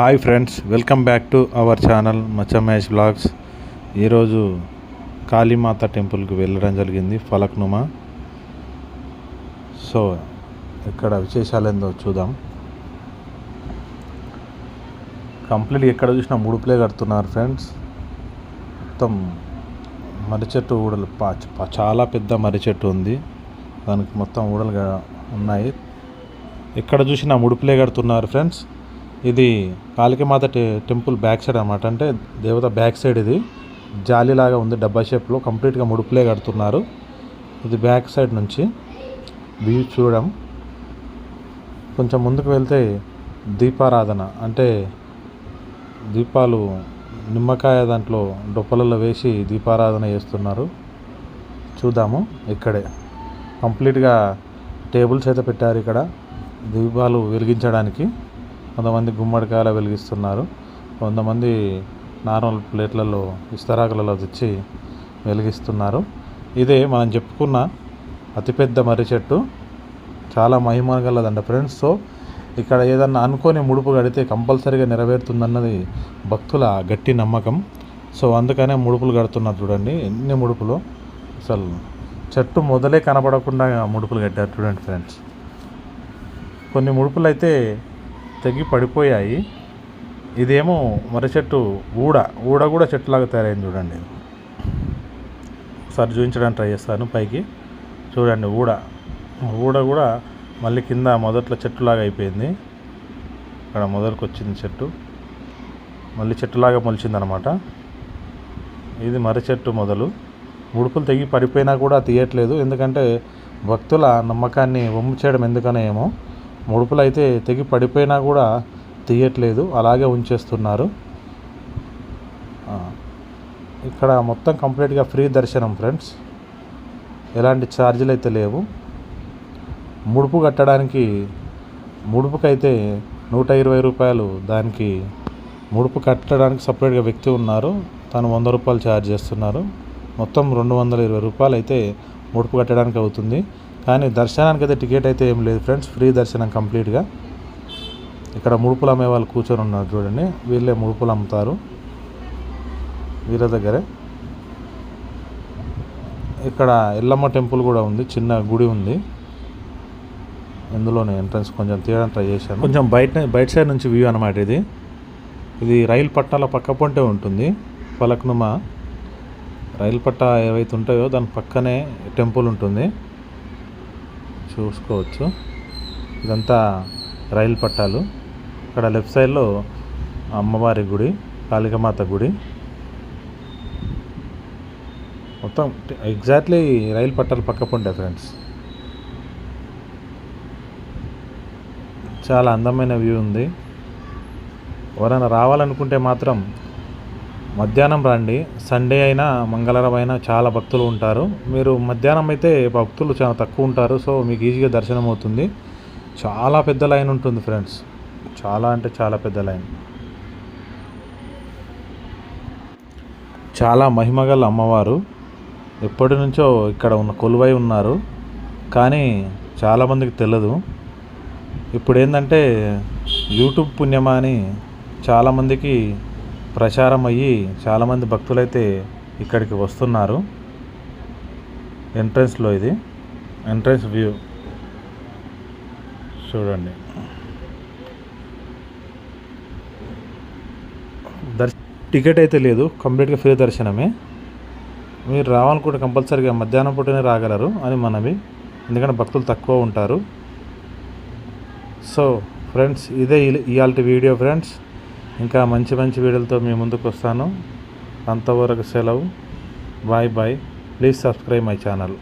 Hi friends welcome back to our channel మచ్చమేష్ blogs. ఈరోజు కాళీమాత టెంపుల్కి వెళ్ళడం జరిగింది ఫలక్నుమా. సో ఇక్కడ విశేషాలు ఏందో చూద్దాం. కంప్లీట్ ఎక్కడ చూసినా ముడుపులే కడుతున్నారు ఫ్రెండ్స్. మొత్తం మర్రి చెట్టు ఊడలు చాలా పెద్ద మర్రి చెట్టు ఉంది. దానికి మొత్తం ఊడలుగా ఉన్నాయి. ఎక్కడ చూసినా ముడుపులే కడుతున్నారు ఫ్రెండ్స్. ఇది కాళికమాత టె టెంపుల్ బ్యాక్ సైడ్ అనమాట అంటే దేవత బ్యాక్ సైడ్ ఇది. జాలీలాగా ఉంది డబ్బా షేప్లో. కంప్లీట్గా ముడుపులే కడుతున్నారు. ఇది బ్యాక్ సైడ్ నుంచి. వ్యూ చూడడం. కొంచెం ముందుకు వెళ్తే దీపారాధన. అంటే దీపాలు నిమ్మకాయ దాంట్లో డొప్పలలో వేసి దీపారాధన చేస్తున్నారు. చూద్దాము ఇక్కడే. కంప్లీట్గా టేబుల్స్ అయితే పెట్టారు ఇక్కడ. దీపాలు వెలిగించడానికి. కొంతమంది గుమ్మడికాయలు వెలిగిస్తున్నారు. కొంతమంది నార్మల్ ప్లేట్లలో ఇస్తరాకులలో తెచ్చి వెలిగిస్తున్నారు. ఇదే మనం చెప్పుకున్న అతిపెద్ద మర్రి చెట్టు. చాలా మహిమ గలదంట ఫ్రెండ్స్. సో ఇక్కడ ఏదన్నా అనుకోని ముడుపు కడితే కంపల్సరీగా నెరవేరుతుందన్నది భక్తుల గట్టి నమ్మకం. సో అందుకనే ముడుపులు కడుతున్నారు చూడండి. ఎన్ని ముడుపులు? అసలు చెట్టు మొదలే కనపడకుండా ముడుపులు కట్టారు చూడండి ఫ్రెండ్స్. కొన్ని ముడుపులు అయితే తెగి పడిపోయాయి. ఇదేమో మర్రి చెట్టు ఊడ. ఊడ కూడా చెట్టులాగా తయారైంది చూడండి. ఒకసారి చూపించడానికి ట్రై చేస్తాను పైకి. చూడండి ఊడ. ఊడ కూడా మళ్ళీ కింద మొదట్లో చెట్టులాగా అయిపోయింది. ఇక్కడ మొదలుకు వచ్చింది చెట్టు. మళ్ళీ చెట్టులాగా మొలిచిందనమాట. ఇది మర్రి చెట్టు మొదలు. ఉడుపులు తెగి పడిపోయినా కూడా తీయట్లేదు. ఎందుకంటే భక్తుల నమ్మకాన్ని వమ్ము చేయడం ఎందుకనే ఏమో ముడుపులు అయితే తెగి పడిపోయినా కూడా తీయట్లేదు. అలాగే ఉంచేస్తున్నారు. ఇక్కడ మొత్తం కంప్లీట్గా ఫ్రీ దర్శనం ఫ్రెండ్స్. ఎలాంటి ఛార్జీలు అయితే లేవు. ముడుపు కట్టడానికి ముడుపుకైతే నూట ఇరవై రూపాయలు దానికి ముడుపు కట్టడానికి సపరేట్గా వ్యక్తి ఉన్నారు. తను వంద రూపాయలు ఛార్జ్ చేస్తున్నారు. మొత్తం రెండు వందల ఇరవై రూపాయలు అయితే ముడుపు కట్టడానికి అవుతుంది. కానీ దర్శనానికి అయితే టికెట్ అయితే ఏం లేదు ఫ్రెండ్స్. ఫ్రీ దర్శనం కంప్లీట్గా. ఇక్కడ ముడుపులు అమ్మే వాళ్ళు కూర్చొని ఉన్నారు చూడండి. వీళ్ళే ముడుపులు అమ్ముతారు. వీళ్ళ దగ్గరే. ఇక్కడ ఎల్లమ్మ టెంపుల్ కూడా ఉంది. చిన్న గుడి ఉంది. ఇందులోనే ఎంట్రన్స్ కొంచెం తీయడానికి ట్రై చేశాను. కొంచెం బయట బయట సైడ్ నుంచి వ్యూ అనమాట ఇది. ఇది రైలు పట్టాల పక్క పొంటే ఉంటుంది. ఫలక్నుమా రైలు పట్ట ఏవైతే ఉంటాయో దాని పక్కనే టెంపుల్ ఉంటుంది. చూసుకోవచ్చు. ఇదంతా రైలు పట్టాలు. ఇక్కడ లెఫ్ట్ సైడ్లో అమ్మవారి గుడి కాళికమాత గుడి. మొత్తం ఎగ్జాక్ట్లీ రైలు పట్టాలు పక్క పొంటే ఫ్రెండ్స్. చాలా అందమైన వ్యూ ఉంది. ఎవరైనా రావాలనుకుంటే మాత్రం మధ్యాహ్నం రండి. సండే అయినా మంగళవారం అయినా చాలా భక్తులు ఉంటారు. మీరు మధ్యాహ్నం అయితే భక్తులు చాలా తక్కువ ఉంటారు. సో మీకు ఈజీగా దర్శనం అవుతుంది. చాలా పెద్ద లైన్ ఉంటుంది ఫ్రెండ్స్. చాలా అంటే చాలా పెద్ద లైన్. చాలా మహిమగల అమ్మవారు. ఎప్పటి నుంచో ఇక్కడ ఉన్న కొలువై ఉన్నారు. కానీ చాలామందికి తెలియదు ఇప్పుడు ఏంటంటే యూట్యూబ్ పుణ్యమా అని చాలామందికి ప్రచారం అయ్యి చాలామంది భక్తులైతే ఇక్కడికి వస్తున్నారు. ఎంట్రన్స్లో ఇది. ఎంట్రన్స్ వ్యూ చూడండి. దర్శ టికెట్ అయితే లేదు. కంప్లీట్గా ఫ్రీ దర్శనమే. మీరు రావాలనుకుంటే కంపల్సరీగా మధ్యాహ్నం పూటనే రాగలరు అని మనవి. ఎందుకంటే భక్తులు తక్కువ ఉంటారు. సో ఫ్రెండ్స్ ఇదే ఇవాళ వీడియో ఫ్రెండ్స్ ఇంకా మంచి మంచి వీడియోలతో మీ ముందుకు వస్తాను. అంతవరకు సెలవు. Bye bye. Please subscribe my channel.